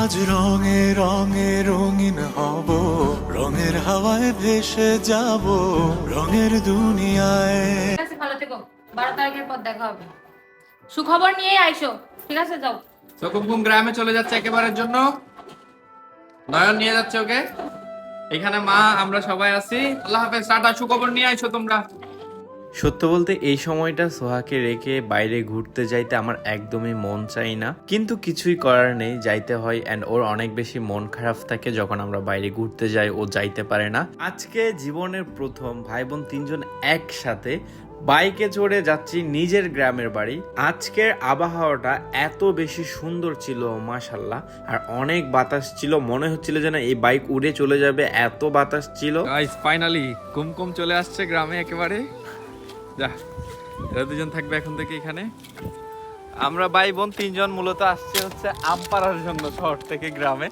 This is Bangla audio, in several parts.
আজ রঙে রঙে রঙিন হব। রঙের হাওয়ায় ভেসে যাব। রঙের দুনিয়ায়। ঠিক আছে ভালো থেকো। বারো তারিখের পর দেখা হবে। সুখবর নিয়ে আইসো। ঠিক আছে যাও। তো কুমকুম গ্রামে চলে যাচ্ছে একেবারের জন্য? নয়ন নিয়ে যাচ্ছে ওকে? এখানে মা আমরা সবাই আছি। আল্লাহ হাফেজ টাটা সুখবর নিয়ে আইছো তোমরা। সত্য বলতে, এই সময়টা সোহাকে রেখে বাইরে ঘুরতে যাইতে আমার একদমই মন চাই না। কিন্তু কিছুই করার নেই, যাইতে হয় অ্যান্ড ওর অনেক বেশি মন খারাপ থাকে যখন আমরা বাইরে ঘুরতে যাই, ও যাইতে পারে না। আজকে জীবনের প্রথম ভাই বোন তিনজন একসাথে বাইকে চড়ে যাচ্ছি নিজের গ্রামের বাড়ি। আজকের আবহাওয়াটা এত বেশি সুন্দর ছিল মাশাল্লাহ আর অনেক বাতাস ছিল, মনে হচ্ছিল যেন এই বাইক উড়ে চলে যাবে, এত বাতাস ছিল। ফাইনালি কুমকুম চলে আসছে গ্রামে একেবারে। যা এরা দুজন থাকবে এখন থেকে এখানে। আমরা ভাই বোন তিনজন মূলত আসছে হচ্ছে আম পাড়ার জন্য শহর থেকে গ্রামে।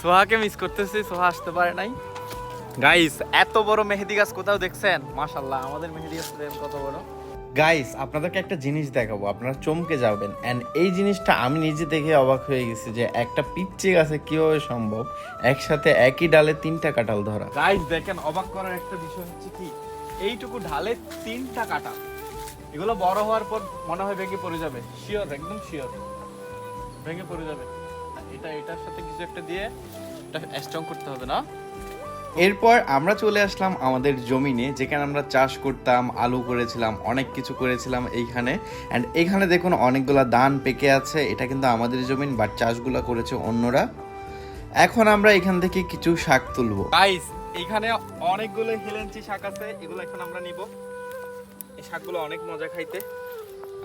সোহাকে মিস করতেছি সোহা আসতে পারে নাই। গাইস এত বড় মেহেদি গাছ কোথাও দেখছেন? মাশাল্লাহ আমাদের মেহেদি গাছ কত বড়। গাইস আপনাদেরকে একটা জিনিস দেখাবো আপনারা চমকে যাবেন। অ্যান্ড এই জিনিসটা আমি নিজে দেখে অবাক হয়ে গেছি যে একটা পিচ্চি গাছে কীভাবে সম্ভব? একসাথে একই ডালে তিনটা কাঁঠাল ধরা। গাইস দেখেন অবাক করার একটা বিষয় হচ্ছে কি? এইটুকু ঢালে তিনটা কাঁঠাল এগুলো বড় হওয়ার পর মনে হয় ভেঙে পড়ে যাবে। শিওর একদম শিওর ভেঙে পড়ে যাবে। এটা এটার সাথে কিছু একটা দিয়ে এটা স্ট্রং করতে হবে না। এরপর আমরা চলে আসলাম আমাদের জমিনে যেখানে আমরা চাষ করতাম আলু করেছিলাম অনেক কিছু করেছিলাম এইখানে। অ্যান্ড এইখানে দেখুন অনেকগুলা ধান পেকে আছে এটা কিন্তু আমাদের জমিন বাট চাষগুলো করেছে অন্যরা। এখন আমরা এখান থেকে কিছু শাক তুলবো। গাইস এইখানে অনেকগুলো হিলেন্সি শাক আছে, এগুলো এখন আমরা নিব। এই শাকগুলো অনেক মজা খাইতে।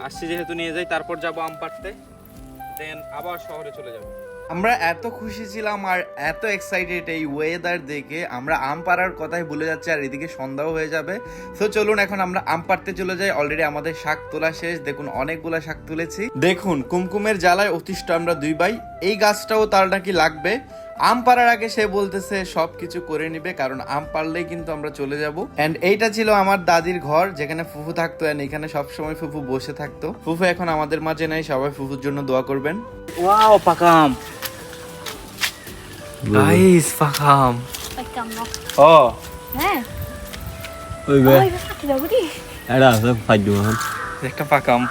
আসছি যেহেতু নিয়ে যাই, তারপর যাব আম পাড়তে। দেন আবার শহরে চলে যাব। আমরা এত খুশি ছিলাম আর এত এক্সাইটেড এই ওয়েদার দেখে। আমরা আম পাড়ার কথাই ভুলে যাচ্ছি আর এদিকে সন্ধ্যাও হয়ে যাবে। তো চলুন এখন আমরা আম পাড়তে চলে যাই। অলরেডি আমাদের শাক তোলা শেষ। দেখুন, অনেকগুলা শাক তুলেছি। দেখুন, কুমকুমের জ্বালায় অতিষ্ঠ আমরা দুই ভাই। এই গাছটাও তার নাকি লাগবে। আম পাড়ার আগে সে বলতেছে সব কিছু করে নিবে কারণ আম পারলেই কিন্তু আমরা চলে যাব। এন্ড এইটা ছিল আমার দাদির ঘর যেখানে ফুফু থাকতো এন্ড এখানে সবসময় ফুফু বসে থাকতো। ফুফু এখন আমাদের মাঝে নাই সবাই ফুফুর জন্য দোয়া করবেন। Wow, পাকাম। গাইস ফাখাম Oh, হ্যাঁ। oi be. Ada apa padu han? একটা পাকাম।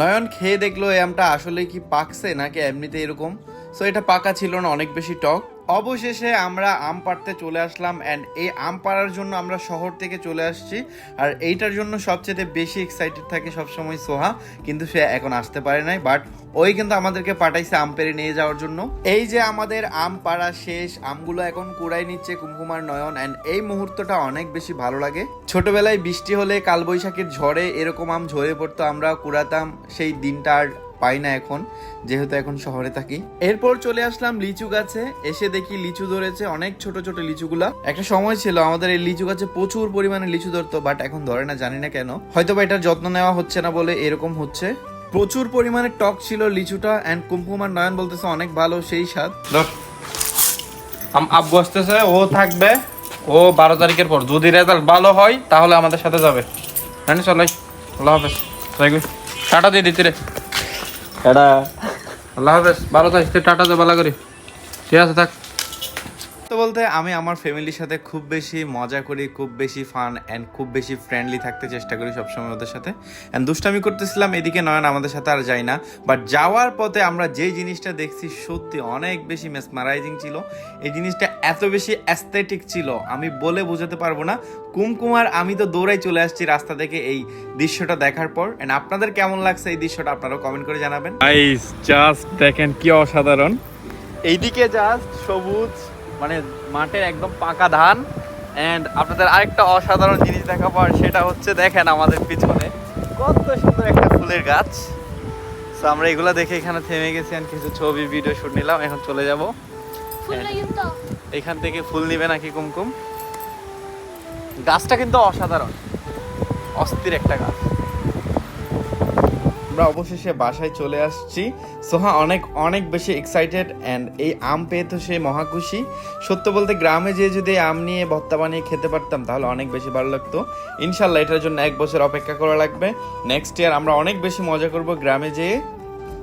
নয়ন খেয়ে দেখল এই আমটা আসলে কি পাকছে নাকি এমনিতে এরকম? সো এটা পাকা ছিল না, অনেক বেশি টক। অবশেষে আমরা আম পাড়তে চলে আসলাম অ্যান্ড এই আম পাড়ার জন্য আমরা শহর থেকে চলে আসছি। আর এইটার জন্য সবচেয়ে বেশি এক্সাইটেড থাকে সবসময় সোহা, কিন্তু সে এখন আসতে পারে নাই বাট ওই কিন্তু আমাদেরকে পাঠাইছে আম পেরে নিয়ে যাওয়ার জন্য। এই যে আমাদের আম পাড়া শেষ, আমগুলো এখন কুড়াই নিচ্ছে কুমকুমার নয়ন অ্যান্ড এই মুহূর্তটা অনেক বেশি ভালো লাগে। ছোটবেলায় বৃষ্টি হলে কালবৈশাখীর ঝড়ে এরকম আম ঝরে পড়তো, আমরা কুড়াতাম, সেই দিনটা আর পাই না এখন, যেহেতু এখন শহরে থাকি। এরপর চলে আসলাম লিচু গাছে। এসে দেখি লিচু ধরেছে, অনেক ছোট ছোট লিচুগুলা। একটা সময় ছিল, আমাদের এই লিচু গাছে প্রচুর পরিমাণে লিচু ধরতো বাট এখন ধরে না, জানি না কেন। হয়তো বা এটার যত্ন নেওয়া হচ্ছে না বলে এরকম হচ্ছে। প্রচুর পরিমাণে টক ছিল লিচুটা এন্ড কুমকুমার নয়ন বলতেছে অনেক ভালো সেই স্বাদ। আব্বু আসতেছে, ও থাকবে, ও বারো তারিখের পর। যদি রেজাল্ট ভালো হয়, তাহলে আমাদের সাথে যাবে। জানি চলাই আল্লাহ হাফেজ। টাটা দিয়ে দিতে রে। Ada. আল্লাহ হাফেজ বারো তারিখ থেকে টাটা দে ভালো করি ঠিক আছে থাক বলতে আমি আমার ফ্যামিলির সাথে খুব বেশি মজা করি খুব বেশি ফান অ্যান্ড খুব বেশি ফ্রেন্ডলি থাকতে চেষ্টা করি সবসময় ওদের সাথে। অ্যান্ড দুষ্টামি করতেছিলাম এদিকে নয়ন আমাদের সাথে আর যাই না। বাট যাওয়ার পথে আমরা যে জিনিসটা দেখছি সত্যি অনেক বেশি মেসমারাইজিং ছিল। এই জিনিসটা এত বেশি অ্যাস্থেটিক ছিল আমি বলে বোঝাতে পারব না। কুমকুমার আমি তো দৌড়াই চলে আসছি রাস্তা থেকে এই দৃশ্যটা দেখার পর। অ্যান্ড আপনাদের কেমন লাগছে এই দৃশ্যটা আপনারাও কমেন্ট করে জানাবেন। জাস্ট দেখেন কি অসাধারণ। এইদিকে জাস্ট সবুজ মানে মাঠের একদম পাকা ধান। অ্যান্ড আপনাদের আরেকটা অসাধারণ জিনিস দেখাবো আর সেটা হচ্ছে দেখেন আমাদের পিছনে কত সুন্দর একটা ফুলের গাছ। তো আমরা এগুলো দেখে এখানে থেমে গেছি আর কিছু ছবি ভিডিও শুট নিলাম এখন চলে যাব। এখান থেকে ফুল নিবে নাকি কুমকুম? গাছটা কিন্তু অসাধারণ। অস্থির একটা গাছ। আমরা অবশেষে বাসায় চলে আসছি। সোহা অনেক অনেক বেশি এক্সাইটেড অ্যান্ড এই আম পেয়ে তো সে মহা খুশি। সত্য বলতে গ্রামে যেয়ে যদি আম নিয়ে ভত্তা বানিয়ে খেতে পারতাম, তাহলে অনেক বেশি ভালো লাগতো। ইনশাল্লাহ এটার জন্য এক বছর অপেক্ষা করা লাগবে। নেক্সট ইয়ার আমরা অনেক বেশি মজা করব গ্রামে যেয়ে।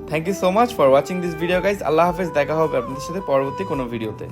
Thank you so much for watching this video guys আল্লাহ হাফেজ, দেখা হবে আপনাদের সাথে পরবর্তী কোনো ভিডিওতে